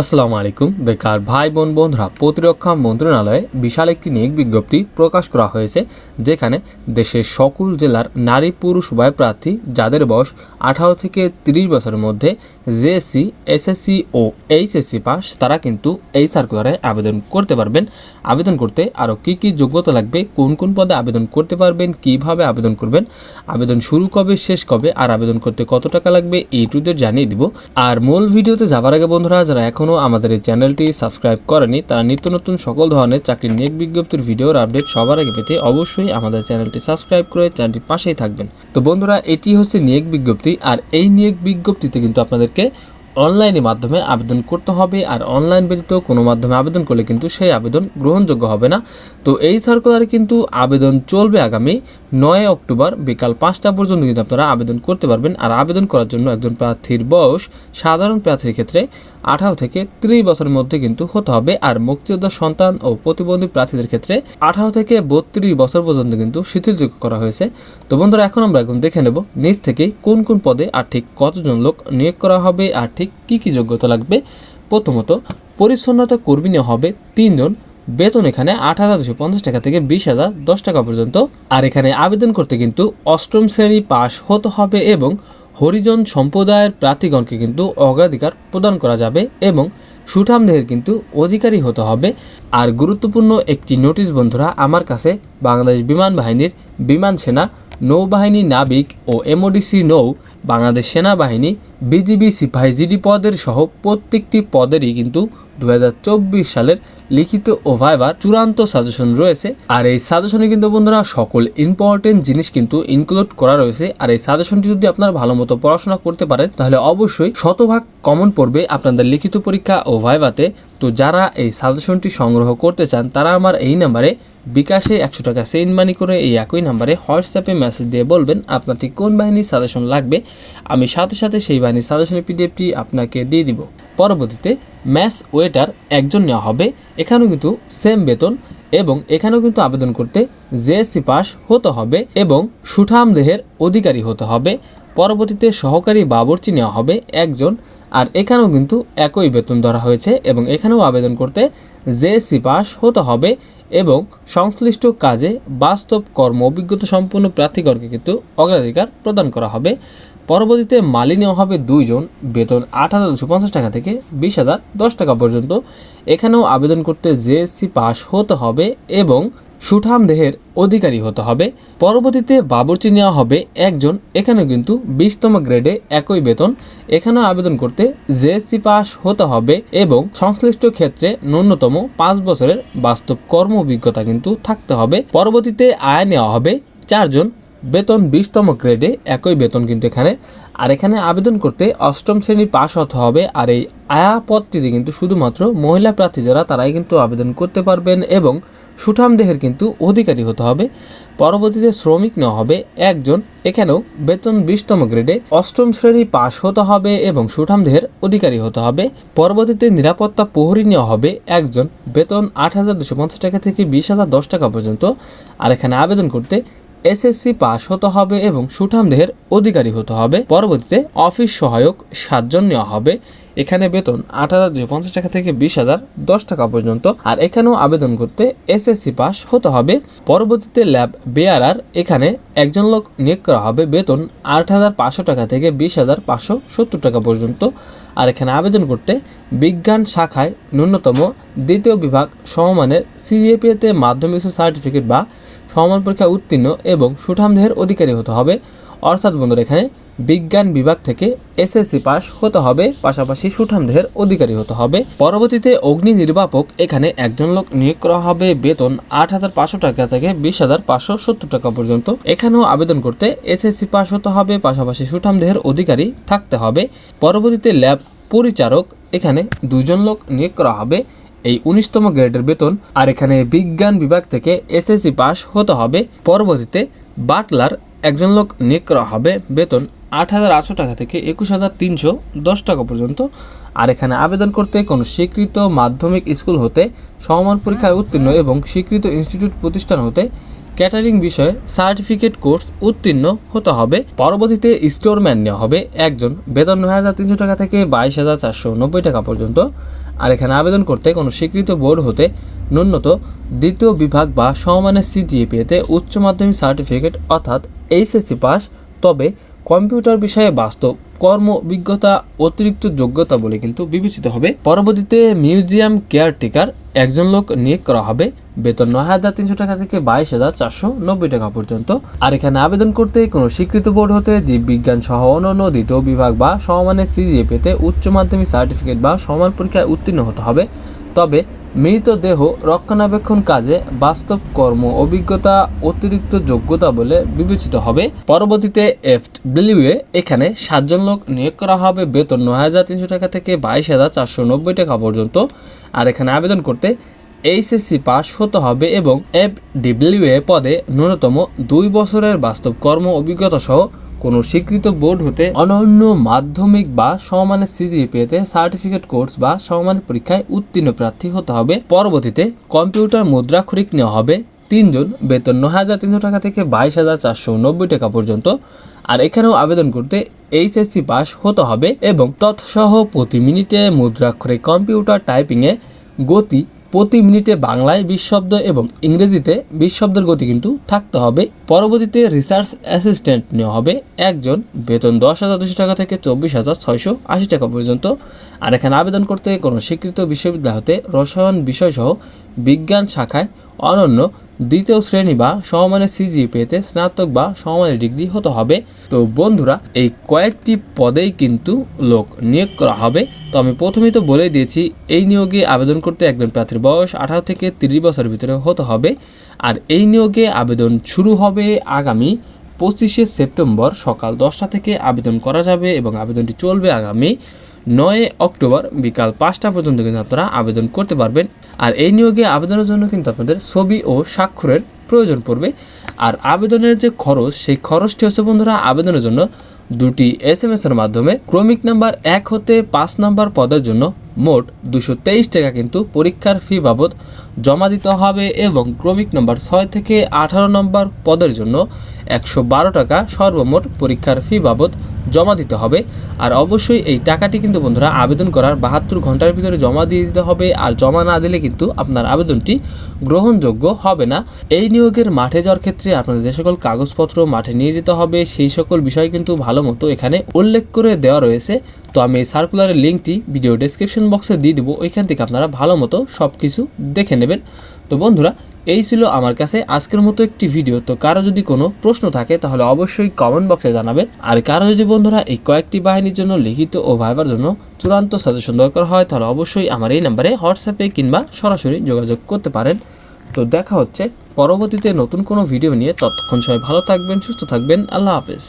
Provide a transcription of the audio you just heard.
আসসালামু আলাইকুম। বেকার ভাই, বোন, বন্ধুরা, প্রতিরক্ষা মন্ত্রণালয়ে বিশাল একটি নিয়োগ বিজ্ঞপ্তি প্রকাশ করা হয়েছে, যেখানে দেশের সকল জেলার নারী পুরুষ উভয় প্রার্থী যাদের বয়স আঠারো থেকে তিরিশ বছরের মধ্যে জেএসসি এসএসসি ও এইচএসসি পাস, তারা কিন্তু এই সার্কুলারে আবেদন করতে পারবেন। আবেদন করতে আরও কী কী যোগ্যতা লাগবে, কোন কোন পদে আবেদন করতে পারবেন, কীভাবে আবেদন করবেন, আবেদন শুরু কবে, শেষ কবে, আর আবেদন করতে কত টাকা লাগবে এই টুদের জানিয়ে দিব। আর মূল ভিডিওতে যাবার আগে বন্ধুরা, যারা এখনও আমাদের এই চ্যানেলটি সাবস্ক্রাইব করেনি, তারা নিত্য নতুন সকল ধরনের চাকরির নিয়োগ বিজ্ঞপ্তির ভিডিওর আপডেট সবার আগে পেতে অবশ্যই আমাদের চ্যানেলটি সাবস্ক্রাইব করে চ্যানেলটির পাশেই থাকবেন। তো বন্ধুরা, এটি হচ্ছে নিয়োগ বিজ্ঞপ্তি, আর এই নিয়োগ বিজ্ঞপ্তিতে কিন্তু আপনাদেরকে অনলাইনের মাধ্যমে আবেদন করতে হবে, আর অনলাইন ব্যতীত কোনো মাধ্যমে আবেদন করলে কিন্তু সেই আবেদন গ্রহণযোগ্য হবে না। তো এই সার্কুলারে কিন্তু আবেদন চলবে আগামী নয় অক্টোবর বিকাল পাঁচটা পর্যন্ত কিন্তু আপনারা আবেদন করতে পারবেন, আর আবেদন করার জন্য একজন প্রার্থীর বয়স সাধারণ প্রার্থীর ক্ষেত্রে আঠারো থেকে ত্রিশ বছরের মধ্যে কিন্তু হতে হবে। আর মুক্তিযোদ্ধা সন্তান ও প্রতিবন্ধী প্রার্থীদের ক্ষেত্রে আঠারো থেকে বত্রিশ বছর পর্যন্ত কিন্তু শিথিলযোগ্য করা হয়েছে। তো বন্ধুরা, এখন আমরা এখন দেখে নেব নিজ থেকেই কোন কোন পদে আর ঠিক কতজন লোক নিয়োগ করা হবে আর ঠিক কী কী যোগ্যতা লাগবে। প্রথমত, পরিচ্ছন্নতা কর্মী নেওয়া হবে তিনজন। বেতন এখানে আট হাজার দুশো পঞ্চাশ টাকা থেকে বিশ হাজার দশ টাকা পর্যন্ত। আর এখানে আবেদন করতে কিন্তু অষ্টম শ্রেণি পাশ হতে হবে এবং হরিজন সম্প্রদায়ের প্রার্থীগণকে কিন্তু অগ্রাধিকার প্রদান করা যাবে এবং সুঠামদেহের কিন্তু অধিকারী হতে হবে। আর গুরুত্বপূর্ণ একটি নোটিশ, বন্ধুরা, আমার কাছে বাংলাদেশ বিমান বাহিনীর বিমান সেনা, নৌবাহিনী নাবিক ও এমওডিসি নৌ, বাংলাদেশ সেনাবাহিনী, বিজিবি সিপাহী, জিডি পদের সহ প্রত্যেকটি পদেরই কিন্তু দু হাজার চব্বিশ সালের লিখিত ও চূড়ান্ত সাজেশন রয়েছে। আর এই সাজেশনে কিন্তু বন্ধুরা সকল ইম্পর্টেন্ট জিনিস কিন্তু ইনক্লুড করা রয়েছে। আর এই সাজেশনটি যদি আপনারা ভালো মতো পড়াশোনা করতে পারেন, তাহলে অবশ্যই শতভাগ কমন পড়বে আপনাদের লিখিত পরীক্ষা ও ভাইভাতে। তো যারা এই সাজেশনটি সংগ্রহ করতে চান, তারা আমার এই নাম্বারে বিকাশে একশো টাকা সেন্ড মানি করে এই একই নাম্বারে হোয়াটসঅ্যাপে মেসেজ দিয়ে বলবেন, আপনার ঠিক কোন বাহিনীর সাজেশন লাগবে। আমি সাথে সাথে সেই বাহিনীর সাজেশনের পিডিএফটি আপনাকে দিয়ে দিব। পরবর্তীতে ম্যাস ওয়েটার একজন নেওয়া হবে। এখানেও কিন্তু সেম বেতন এবং এখানেও কিন্তু আবেদন করতে জেএসসি পাস হতে হবে এবং সুঠাম দেহের অধিকারী হতে হবে। পরবর্তীতে সহকারী বাবরচি নেওয়া হবে একজন আর এখানেও কিন্তু একই বেতন ধরা হয়েছে এবং এখানেও আবেদন করতে জেএসসি পাস হতে হবে এবং সংশ্লিষ্ট কাজে বাস্তব কর্ম, অভিজ্ঞতা সম্পন্ন প্রার্থীগণকে কিন্তু অগ্রাধিকার প্রদান করা হবে। পরবর্তীতে মালি নেওয়া হবে দুইজন বেতন আট হাজার দুশো পঞ্চাশ টাকা থেকে বিশ হাজার দশ টাকা পর্যন্ত। এখানেও আবেদন করতে জেএসসি পাস হতে হবে এবং সুঠাম দেহের অধিকারী হতে হবে। পরবর্তীতে বাবরচি নেওয়া হবে একজন। এখানে কিন্তু বিশতম গ্রেডে একই বেতন। এখানে আবেদন করতে জেএসসি পাস হতে হবে এবং সংশ্লিষ্ট ক্ষেত্রে ন্যূনতম পাঁচ বছরের বাস্তব কর্ম অভিজ্ঞতা কিন্তু থাকতে হবে। পরবর্তীতে আয় নেওয়া হবে চারজন। বেতন বিশতম গ্রেডে একই বেতন কিন্তু এখানে। আর এখানে আবেদন করতে অষ্টম শ্রেণি পাস হতে হবে। আর এই আয়া পদটিতে কিন্তু শুধুমাত্র মহিলা প্রার্থী যারা, তারাই কিন্তু আবেদন করতে পারবেন এবং সুঠাম দেহের কিন্তু অধিকারী হতে হবে। পরবর্তীতে শ্রমিক নেওয়া হবে। একজন, এখানেও বেতন বিশতম গ্রেডে অষ্টম শ্রেণি পাশ হতে হবে এবং সুঠাম দেহের অধিকারী হতে হবে। পরবর্তীতে নিরাপত্তা প্রহরী নেওয়া হবে। একজন, বেতন আট হাজার দুশো পঞ্চাশ টাকা থেকে বিশ হাজার দশ টাকা পর্যন্ত। আর এখানে আবেদন করতে এসএসসি পাস হতে হবে এবং সুঠাম দেহের অধিকারী হতে হবে। পরবর্তীতে অফিস সহায়ক সাতজন নেওয়া হবে। এখানে বেতন আট হাজার দুশো পঞ্চাশ টাকা থেকে বিশ হাজার দশ টাকা পর্যন্ত। আর এখানেও আবেদন করতে এসএসসি পাস হতে হবে। পরবর্তীতে ল্যাব বেয়ারার এখানে একজন লোক নিয়োগ করা হবে বেতন আট হাজার পাঁচশো টাকা থেকে বিশ হাজার পাঁচশো সত্তর টাকা পর্যন্ত। আর এখানে আবেদন করতে বিজ্ঞান শাখায় ন্যূনতম দ্বিতীয় বিভাগ সমমানের সিজিএপিএতে মাধ্যমিক সার্টিফিকেট বা সমান পরীক্ষা উত্তীর্ণ এবং সুঠাম দেহের অধিকারী হতে হবে। অর্থাৎ বন্ধুরা, এখানে বিজ্ঞান বিভাগ থেকে এসএসসি পাস হতে হবে, পাশাপাশি সুঠাম দেহের অধিকারী হতে হবে। পরবর্তীতে অগ্নি নির্বাপক এখানে একজন লোক নিয়োগ করা হবে। বেতন আট হাজার পাঁচশো টাকা থেকে বিশ হাজার পাঁচশো সত্তর টাকা পর্যন্ত। এখানেও আবেদন করতে এসএসসি পাস হতে হবে, পাশাপাশি সুঠাম দেহের অধিকারী থাকতে হবে। পরবর্তীতে ল্যাব পরিচারক এখানে দুজন লোক নিয়োগ করা হবে। এই উনিশতম গ্রেডের বেতন। আর এখানে বিজ্ঞান বিভাগ থেকে এসএসসি পাস হতে হবে। পরবর্তীতে বাটলার একজন লোক নিয়োগ করা হবে। বেতন আট হাজার আটশো টাকা থেকে একুশ হাজার তিনশো দশ টাকা পর্যন্ত। আর এখানে আবেদন করতে কোনো স্বীকৃত মাধ্যমিক স্কুল হতে, সমমান পরীক্ষায় উত্তীর্ণ এবং স্বীকৃত ইনস্টিটিউট প্রতিষ্ঠান হতে ক্যাটারিং বিষয়ে সার্টিফিকেট কোর্স উত্তীর্ণ হতে হবে। পরবর্তীতে স্টোরম্যান নেওয়া হবে একজন বেতন নয় হাজার তিনশো টাকা থেকে বাইশ হাজার চারশো নব্বই টাকা পর্যন্ত। আর এখানে আবেদন করতে কোনো স্বীকৃত বোর্ড হতে ন্যূনত দ্বিতীয় বিভাগ বা সমমানের সিজিএ পেতে উচ্চ মাধ্যমিক সার্টিফিকেট অর্থাৎ এইচএসসি পাস। তবে কম্পিউটার বিষয়ে বাস্তব কর্ম, অভিজ্ঞতা, অতিরিক্ত যোগ্যতা বলে কিন্তু বিবেচিত হবে। পরবর্তীতে মিউজিয়াম কেয়ারটেকার একজন লোক নিয়োগ করা হবে। বেতন নয় হাজার তিনশো টাকা থেকে বাইশ হাজার চারশো নব্বই টাকা পর্যন্ত। আর এখানে আবেদন করতে কোনো স্বীকৃত বোর্ড হতে জীববিজ্ঞান সহ অন্যান্য দ্বিতীয় বিভাগ বা সমমানের সিজিএ পেতে উচ্চ মাধ্যমিক সার্টিফিকেট বা সমান পরীক্ষায় উত্তীর্ণ হতে হবে। তবে মৃতদেহ রক্ষণাবেক্ষণ কাজে বাস্তব কর্ম অভিজ্ঞতা অতিরিক্ত যোগ্যতা বলে বিবেচিত হবে। পরবর্তীতে এফ এ এখানে সাতজন লোক নিয়োগ করা হবে। বেতন নয় হাজার তিনশো টাকা থেকে বাইশ হাজার চারশো নব্বই টাকা পর্যন্ত। আর এখানে আবেদন করতে এইচএসসি পাস হতে হবে এবং এফ এ পদে ন্যূনতম দুই বছরের বাস্তব কর্ম অভিজ্ঞতা সহ কোনো স্বীকৃত বোর্ড হতে অনন্য মাধ্যমিক বা সমমানের সিজিপিএতে সার্টিফিকেট কোর্স বা সমমানের পরীক্ষায় উত্তীর্ণ প্রার্থী হতে হবে। পরবর্তীতে কম্পিউটার মুদ্রাক্ষরিক নেওয়া হবে। তিনজন বেতন নয় হাজার তিনশো টাকা থেকে বাইশ হাজার চারশো নব্বই টাকা পর্যন্ত। আর এখানেও আবেদন করতে এইচএসসি পাস হতে হবে এবং তৎসহ প্রতি মিনিটে মুদ্রাক্ষরে কম্পিউটার টাইপিংয়ে গতি প্রতি মিনিটে বাংলায় বিশ শব্দ এবং ইংরেজিতে বিশ শব্দের গতি কিন্তু থাকতে হবে। পরবর্তীতে রিসার্চ অ্যাসিস্ট্যান্ট নেওয়া হবে একজন। বেতন দশ হাজার দুশো টাকা থেকে চব্বিশ হাজার ছয়শো আশি টাকা পর্যন্ত। আর এখানে আবেদন করতে কোনো স্বীকৃত বিশ্ববিদ্যালয় হতে রসায়ন বিষয়সহ বিজ্ঞান শাখায় অনন্য দ্বিতীয় শ্রেণি বা সমমানের সিজিপিএতে স্নাতক বা সমমানের ডিগ্রি হতে হবে। তো বন্ধুরা, এই কয়েকটি পদেই কিন্তু লোক নিয়োগ করা হবে। তো আমি প্রথমেই তো বলে দিয়েছি, এই নিয়োগে আবেদন করতে একজন প্রার্থীর বয়স আঠারো থেকে তিরিশ বছরের ভিতরে হতে হবে। আর এই নিয়োগে আবেদন শুরু হবে আগামী পঁচিশে সেপ্টেম্বর সকাল দশটা থেকে আবেদন করা যাবে এবং আবেদনটি চলবে আগামী নয় অক্টোবর বিকাল পাঁচটা পর্যন্ত কিন্তু আপনারা আবেদন করতে পারবেন। আর এই নিয়োগে আবেদনের জন্য কিন্তু আপনাদের ছবি ও স্বাক্ষরের প্রয়োজন পড়বে। আর আবেদনের যে খরচ, সেই খরচটি হচ্ছে বন্ধুরা আবেদনের জন্য দুটি এস এম এর মাধ্যমে। ক্রমিক নাম্বার এক হতে পাঁচ নাম্বার পদের জন্য মোট দুশো তেইশ টাকা কিন্তু পরীক্ষার ফি বাবদ জমা দিতে হবে এবং ক্রমিক নাম্বার ছয় থেকে আঠারো নম্বর পদের জন্য একশো বারো টাকা সর্বমোট পরীক্ষার ফি বাবদ জমা দিতে হবে। আর অবশ্যই এই টাকাটি কিন্তু বন্ধুরা আবেদন করার বাহাত্তর ঘণ্টার ভিতরে জমা দিয়ে দিতে হবে। আর জমা না দিলে কিন্তু আপনার আবেদনটি গ্রহণযোগ্য হবে না। এই নিয়োগের মাঠে যাওয়ার ক্ষেত্রে আপনাদের যে সকল কাগজপত্র মাঠে নিয়ে যেতে হবে, সেই সকল বিষয় কিন্তু ভালো মতো এখানে উল্লেখ করে দেওয়া রয়েছে। তো আমি এই সার্কুলারের লিঙ্কটি ভিডিও ডেসক্রিপশন বক্সে দিয়ে দেবো। ওইখান থেকে আপনারা ভালো মতো সব কিছু দেখে নেবেন। তো বন্ধুরা এই ছিল আমার কাছে আজকের মতো একটি ভিডিও। তো কারও যদি কোনো প্রশ্ন থাকে, তাহলে অবশ্যই কমেন্ট বক্সে জানাবেন। আর কারও যদি বন্ধুরা এই কয়েকটি বাহিনীর জন্য লিখিত ও ভাইবার জন্য চূড়ান্ত সাজেশন দরকার হয়, তাহলে অবশ্যই আমার এই নাম্বারে হোয়াটসঅ্যাপে কিংবা সরাসরি যোগাযোগ করতে পারেন। তো দেখা হচ্ছে পরবর্তীতে নতুন কোনো ভিডিও নিয়ে। ততক্ষণ সবাই ভালো থাকবেন, সুস্থ থাকবেন। আল্লাহ হাফেজ।